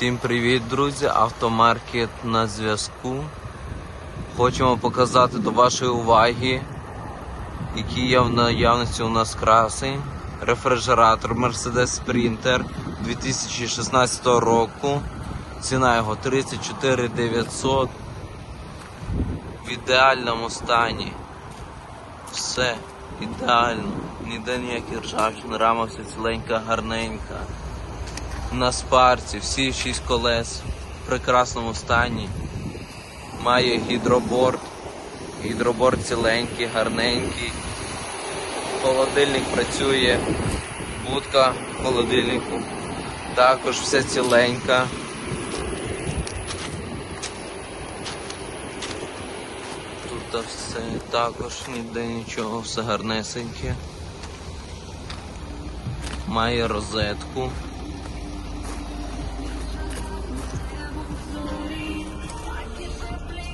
Всім привіт, друзі! Автомаркет на зв'язку. Хочемо показати до вашої уваги, які є в наявності у нас краси. Рефрижератор Mercedes Sprinter 2016 року. Ціна його 34 900. В ідеальному стані. Все ідеально. Ніде ніяких ржавчин, рама вся ціленька, гарненька на спарці, всі шість колес в прекрасному стані. Має гідроборд. Гідроборд ціленький, гарненький. Холодильник працює. Будка в холодильнику. Також все ціленька. Тут все також ніде нічого, все гарнесеньке. Має розетку.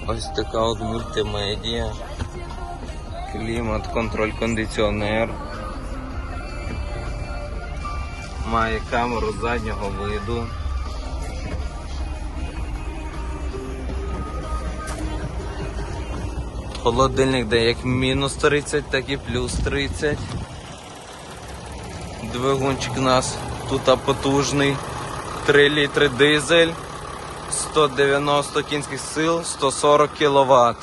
Ось така от мультимедія. Клімат, контроль, кондиціонер. Має камеру заднього виду. Холодильник де як мінус 30, так і плюс 30. Двигунчик у нас тут потужний. 3 літри дизель. 190 кінських сил, 140 кВт.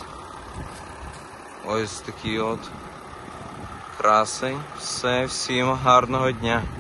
Ось такий от красень. Все, всім гарного дня.